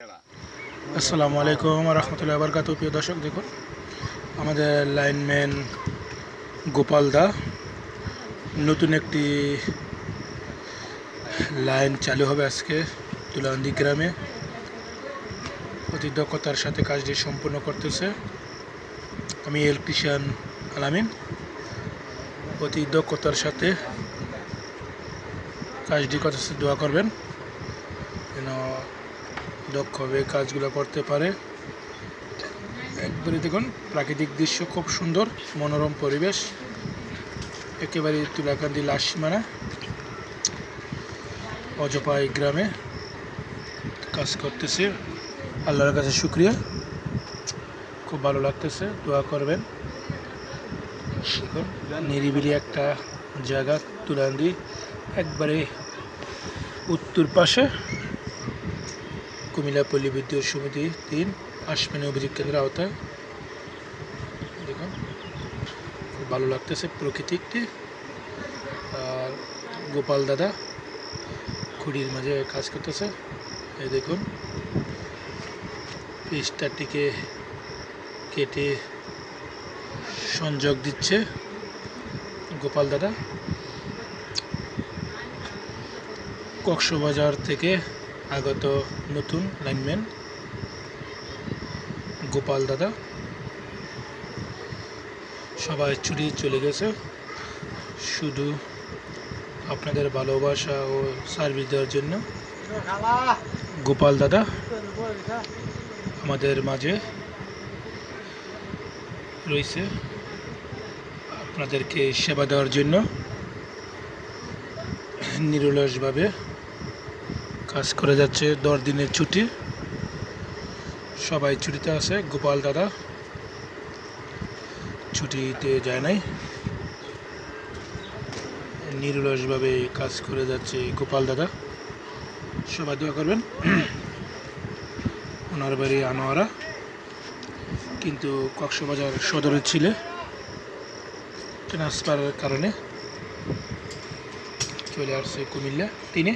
আসসালামু আলাইকুম রহমতুল্লাহ বরকাত প্রিয় দর্শক, দেখুন, আমাদের লাইনম্যান গোপাল দা নতুন একটি লাইন চালু হবে আজকে তুলান্দি গ্রামে। অতি দক্ষতার সাথে কাজটি সম্পূর্ণ করতেছে আমি ইলেকট্রিশিয়ান আলামিন। অতি দক্ষতার সাথে কাজটি করতেছে, দোয়া করবেন। যেন দক্ষভাবে কাজগুলো করতে পারে। একবারে দেখুন, প্রাকৃতিক দৃশ্য খুব সুন্দর, মনোরম পরিবেশ। একেবারে তুলাকান্দি লাশ সীমানা অজপাই গ্রামে কাজ করতেছে। আল্লাহর কাছে শুক্রিয়া। খুব ভালো লাগতেছে, দোয়া করবেন। নিরিবিলি একটা জায়গা তুলান্দি একবারে উত্তর পাশে। কুমিল্লা পল্লী বিদ্যুৎ সমিতি তিন আশমিনী অভিযোগ কেন্দ্রের আওতায়। দেখুন, খুব ভালো লাগতেছে প্রকৃতিকটি আর গোপাল দাদা খুঁড়ির মাঝে কাজ করতেছে। এই দেখুন পিসটাটিকে কেটে সংযোগ দিচ্ছে গোপাল দাদা। কক্সবাজার থেকে আগত নতুন লাইনম্যান গোপাল দাদা। সবাই ছুটি চলে গেছে। শুধু আপনাদের ভালোবাসা ও সার্ভিস দেওয়ার জন্য গোপাল দাদা আমাদের মাঝে রয়েছে। আপনাদেরকে সেবা দেওয়ার জন্য নিরলসভাবে কাজ করে যাচ্ছে দশ দিনের ছুটি। সবাই ছুটিতে আছে, গোপাল দাদা। ছুটিতে যায় নাই। নিরলসভাবে কাজ করে যাচ্ছে গোপাল দাদা। সবাই দোয়া করবেন। ওনার বাড়ি আনোয়ারা। কিন্তু কক্সবাজার সদরের ছিলে। ট্রান্সফারের কারণে চলে আসছে কুমিল্লা। তিনে